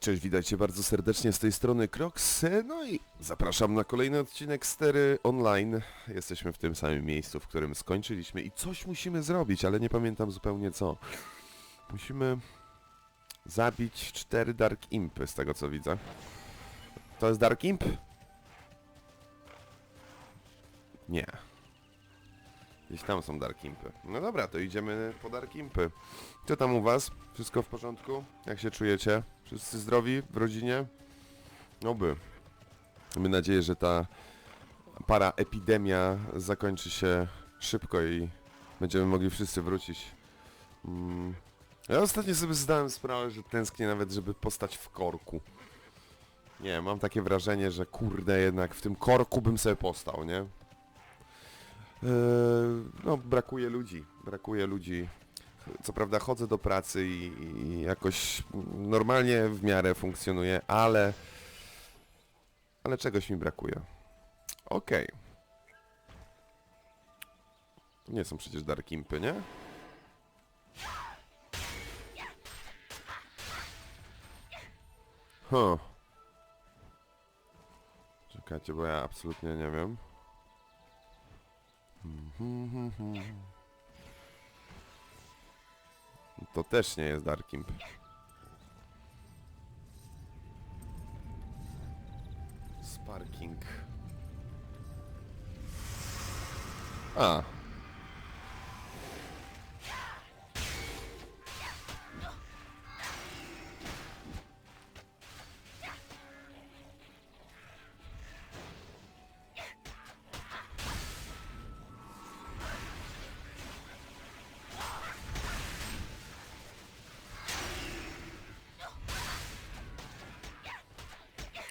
Cześć, witajcie bardzo serdecznie z tej strony Crocs, no i zapraszam na kolejny odcinek Stery Online. Jesteśmy w tym samym miejscu, w którym skończyliśmy i coś musimy zrobić, ale nie pamiętam zupełnie co. Musimy zabić cztery Dark Impy, z tego co widzę. To jest Dark Imp? Nie. Gdzieś tam są Dark Impy. No dobra, to idziemy po Dark Impy. Co tam u was? Wszystko w porządku? Jak się czujecie? Wszyscy zdrowi w rodzinie? Oby. Mamy nadzieję, że ta para epidemia zakończy się szybko i będziemy mogli wszyscy wrócić. Mm. Ja ostatnio sobie zdałem sprawę, że tęsknię nawet, żeby postać w korku. Nie, mam takie wrażenie, że kurde jednak w tym korku bym sobie postał, nie? No, brakuje ludzi. Brakuje ludzi. Co prawda chodzę do pracy i, i jakoś normalnie w miarę funkcjonuję, ale... Ale czegoś mi brakuje. Okej. To nie są przecież Dark Impy, nie? Huh. Czekajcie, bo ja absolutnie nie wiem. To też nie jest Dark Imp. Sparking. A.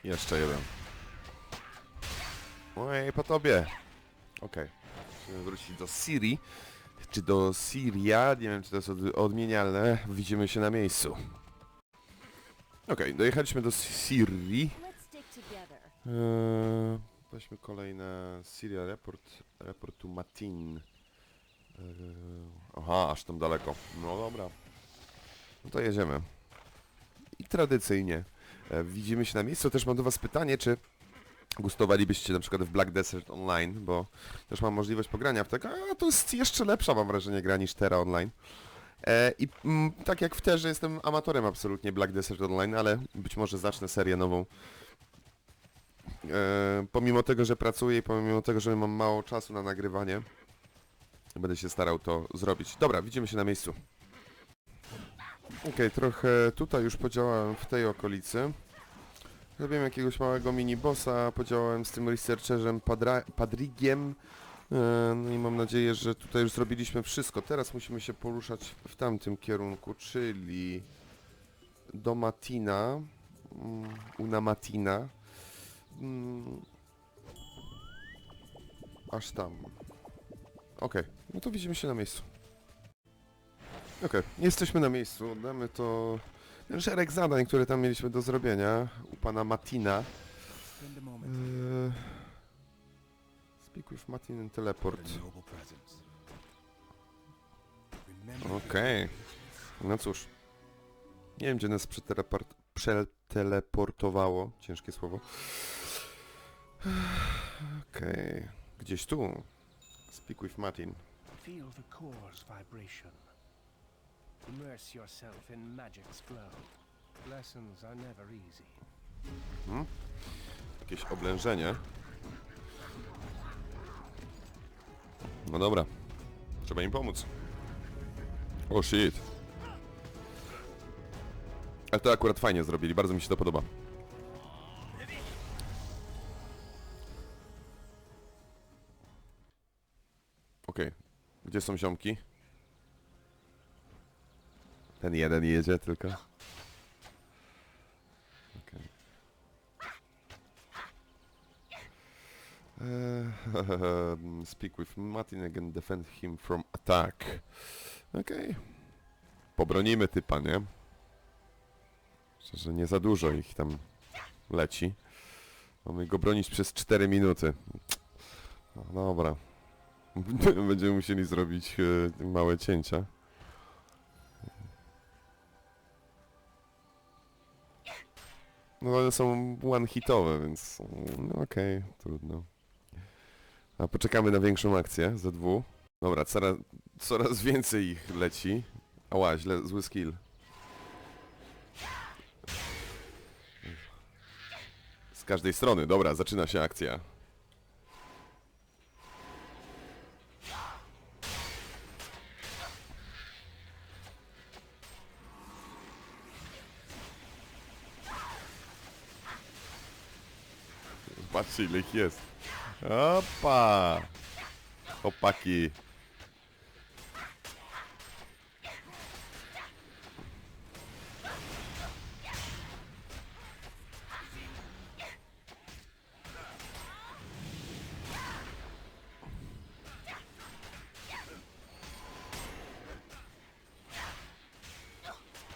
Jeszcze jeden. Ojej, po tobie. Okej. Musimy wrócić do Siri. Czy do Syria? Nie wiem, czy to jest od, odmienialne. Widzimy się na miejscu. Okej, dojechaliśmy do Syrii. Let's stick together. Eee, weźmy kolejne Syria Report. Report to Matin. Eee, aha, aż tam daleko. No dobra. No to jedziemy. I tradycyjnie widzimy się na miejscu. Też mam do Was pytanie, czy gustowalibyście na przykład w Black Desert Online, bo też mam możliwość pogrania w tego, a to jest jeszcze lepsza mam wrażenie gra niż Terra Online. E, I mm, tak jak w Terze jestem amatorem absolutnie Black Desert Online, ale być może zacznę serię nową. E, pomimo tego, że pracuję i pomimo tego, że mam mało czasu na nagrywanie, będę się starał to zrobić. Dobra, widzimy się na miejscu. Okej, trochę tutaj już podziałałem w tej okolicy. Zrobiłem jakiegoś małego mini-bossa, podziałałem z tym researcherem Padra Padrigiem. E, No i mam nadzieję, że tutaj już zrobiliśmy wszystko. Teraz musimy się poruszać w tamtym kierunku, czyli do Matina. mm, Una Matina. Mm, Aż tam. Okej, no to widzimy się na miejscu. Okej, jesteśmy na miejscu. Damy to ten szereg zadań, które tam mieliśmy do zrobienia u pana Matina. Spend a moment. Eee, speak with Martin and teleport. A noble presence. Remember Okej. No cóż. Nie wiem, gdzie nas przeteleport przeteleportowało. Ciężkie słowo. Okej. Gdzieś tu. Speak with Martin. Feel the core's vibration. Immerse yourself in magic's glow. Lessons are never easy. Jakieś oblężenie. No dobra. Trzeba im pomóc. O shit. Ale to akurat fajnie zrobili, bardzo mi się to podoba. Okej. Gdzie są ziomki? Ten jeden jedzie tylko. Okej. Eee, speak with Martin again, defend him from attack. Okej. Pobronimy typa, nie? Że nie za dużo ich tam leci. Mamy go bronić przez 4 minuty. No dobra. Będziemy musieli zrobić e, małe cięcia. No one są one-hitowe, więc no, okej, trudno. A poczekamy na większą akcję, ze dwu. Dobra, coraz, coraz więcej ich leci. Ała, źle, zły skill. Z każdej strony, dobra, zaczyna się akcja. Zobaczcie ile ich jest. Opa! Chłopaki.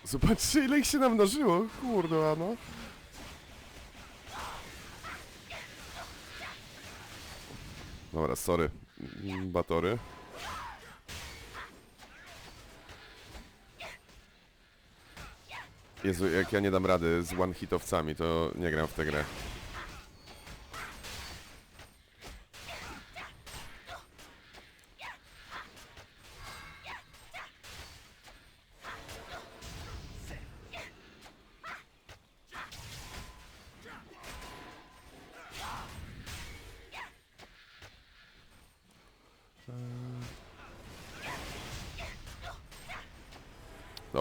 Zobaczcie ile ich się namnożyło, kurde, no. Dobra, sorry. Batory. Jezu, jak ja nie dam rady z one-hitowcami, to nie gram w tę grę.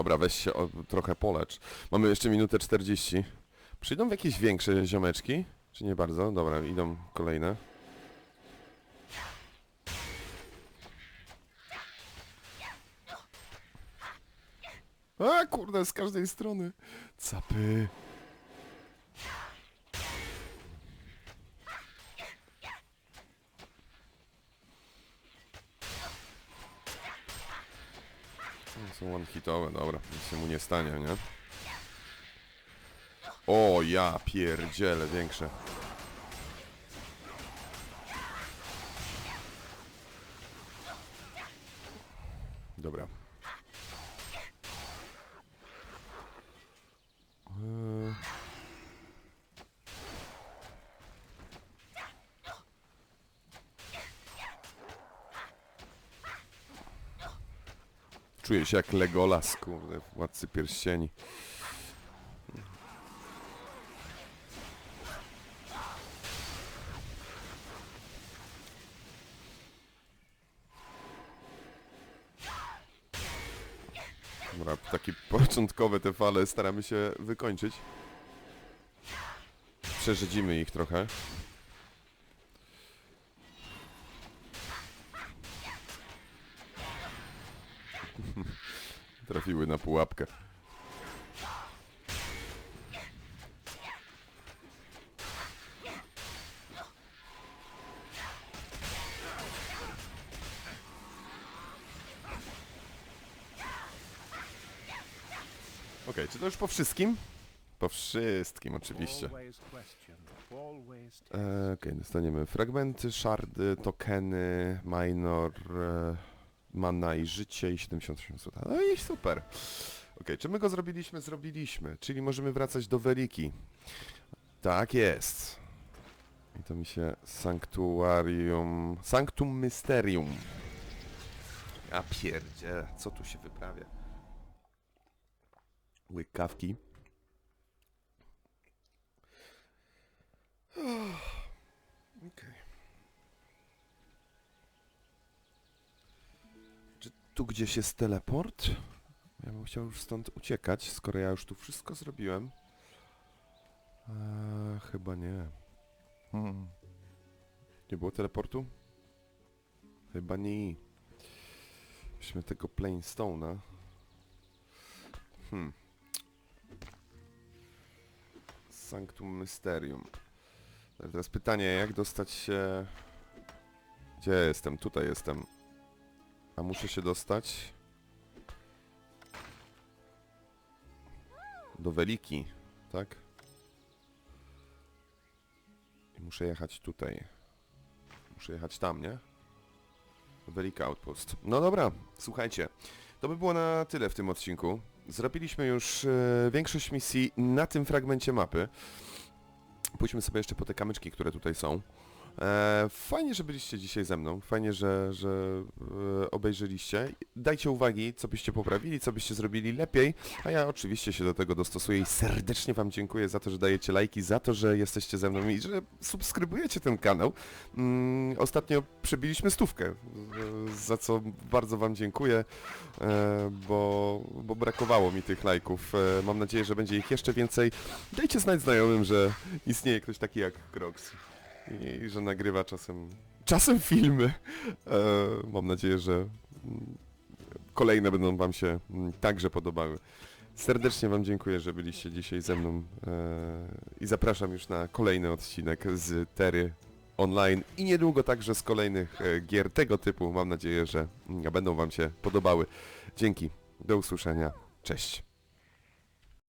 Dobra, weź się o, trochę polecz. Mamy jeszcze minutę 40. Przyjdą jakieś większe ziomeczki? Czy nie bardzo? Dobra, idą kolejne. A kurde, z każdej strony. Capy. One-hitowe, dobra, nic się mu nie stanie, nie? O, ja pierdzielę, większe. Dobra. Eee. Czuję się jak Legolas, kurde, Władcy Pierścieni. Dobra, takie początkowe te fale staramy się wykończyć. Przerzedzimy ich trochę. Trafiły na pułapkę. Okej, czy to już po wszystkim? Po wszystkim, oczywiście. E, Okej, dostaniemy fragmenty, szardy, tokeny, minor, e, mana i życie i 78 zł. No i super. Okej, czy my go zrobiliśmy? Zrobiliśmy. Czyli możemy wracać do Weliki. Tak jest. I to mi się Sanktuarium... Sanctum Mysterium. Ja pierdzie, co tu się wyprawia? Łyk kawki. Okej. Czy tu gdzieś jest teleport? Ja bym chciał już stąd uciekać, skoro ja już tu wszystko zrobiłem. Eee, chyba nie. Hmm. Nie było teleportu? Chyba nie. Weźmy tego Plainstone'a. Hmm. Sanctum Mysterium. Teraz pytanie, jak dostać się... Gdzie jestem? Tutaj jestem. A muszę się dostać... Do Weliki, tak? I muszę jechać tutaj. Muszę jechać tam, nie? Welika Outpost. No dobra, słuchajcie. To by było na tyle w tym odcinku. zrobiliśmy już e, większość misji na tym fragmencie mapy. Pójdźmy sobie jeszcze po te kamyczki, które tutaj są. E, fajnie, że byliście dzisiaj ze mną. Fajnie, że, że e, obejrzeliście. Dajcie uwagi, co byście poprawili, co byście zrobili lepiej, a ja oczywiście się do tego dostosuję i serdecznie Wam dziękuję za to, że dajecie lajki, za to, że jesteście ze mną i że subskrybujecie ten kanał. Mm, ostatnio przebiliśmy stówkę, e, za co bardzo Wam dziękuję, bo, bo brakowało mi tych lajków. Mam nadzieję, że będzie ich jeszcze więcej. Dajcie znać znajomym, że istnieje ktoś taki jak Crocs i że nagrywa czasem, czasem filmy. E, mam nadzieję, że mm, kolejne będą Wam się mm, także podobały. Serdecznie Wam dziękuję, że byliście dzisiaj ze mną e, i zapraszam już na kolejny odcinek z Tery online i niedługo także z kolejnych e, gier tego typu. Mam nadzieję, że mm, będą Wam się podobały. Dzięki, do usłyszenia, cześć.